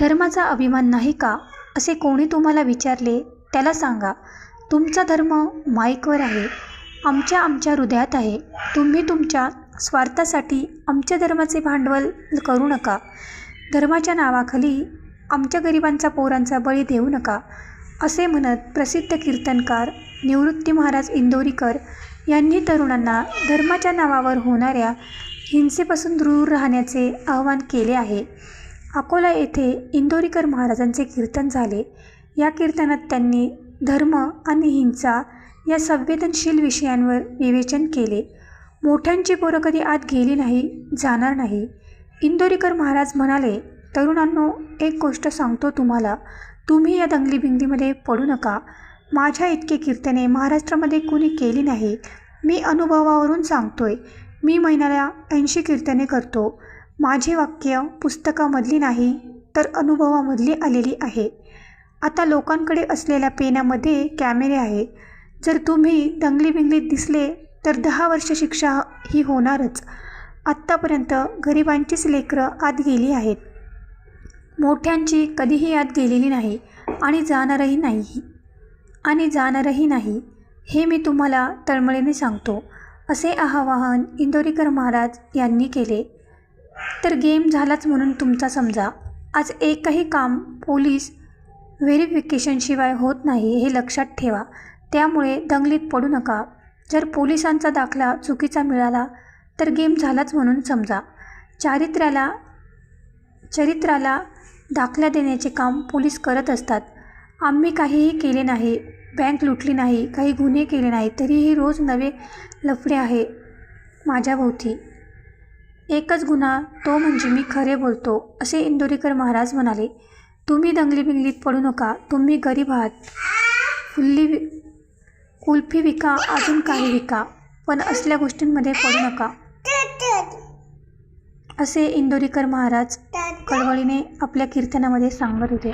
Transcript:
धर्माचा अभिमान नाही का? असे कोणी तुम्हाला विचारले? त्याला सांगा. तुमचा धर्म माईकवर आहे. आमच्या आमच्या हृदयात आहे. तुम्ही तुमच्या स्वार्थासाठी आमच्या धर्माचे भांडवल करू नका. धर्माच्या नावाखाली आमच्या गरिबांचा पोरांचा बळी देऊ नका. असे म्हणत प्रसिद्ध कीर्तनकार निवृत्ती महाराज इंदोरीकर यांनी तरुणांना धर्माच्या नावावर होणाऱ्या हिंसेपासून दूर राहण्याचे आवाहन केले आहे. अकोला येथे इंदोरीकर महाराजांचे कीर्तन झाले. या कीर्तनात त्यांनी धर्म आणि हिंसा या संवेदनशील विषयांवर विवेचन केले. मोठ्यांची पोरं कधी आत गेली नाही जाणार नाही. इंदोरीकर महाराज म्हणाले तरुणांनो एक गोष्ट सांगतो तुम्हाला. तुम्ही या दंगलीबिंगलीमध्ये पडू नका. माझ्या इतके कीर्तने महाराष्ट्रामध्ये कुणी केली नाही. मी अनुभवावरून सांगतोय. मी महिन्याला ऐंशी कीर्तने करतो. माझी वाक्य पुस्तकामधली नाही तर अनुभवामधली आलेली आहे. आता लोकांकडे असलेल्या पेनामध्ये कॅमेरे आहे. जर तुम्ही दंगलीबिंगलीत दिसले तर दहा वर्ष शिक्षा ही होणारच. आत्तापर्यंत गरिबांचीच लेकरं आत गेली आहेत. मोठ्यांची कधीही आत गेलेली नाही आणि जाणारही नाही. आणि जाणारही नाही हे मी तुम्हाला तळमळीने सांगतो असे आवाहन इंदोरीकर महाराज यांनी केले. तर गेम झालाच म्हणून तुमचा समजा. आज एकही काम पोलीस व्हेरिफिकेशनशिवाय होत नाही हे लक्षात ठेवा. त्यामुळे दंगलीत पडू नका. जर पोलिसांचा दाखला चुकीचा मिळाला तर गेम झालाच म्हणून समजा. चारित्र्याला चरित्राला दाखला देण्याचे काम पोलीस करत असतात. आम्ही काहीही केले नाही बँक लुटली नाही काही गुन्हे केले नाही तरीही रोज नवे लफडे आहे माझ्याभोवती एकच गुन्हा तो म्हणजे मी खरे बोलतो असे इंदोरीकर महाराज म्हणाले. तुम्ही दंगली बिंगलीत पडू नका तुम्ही गरीब आहात. फुल्ली वि कुल्फी विका अजून काही विका पण असल्या गोष्टींमध्ये पडू नका. असे इंदोरीकर महाराज कळवळीने आपल्या कीर्तनामध्ये सांगत होते.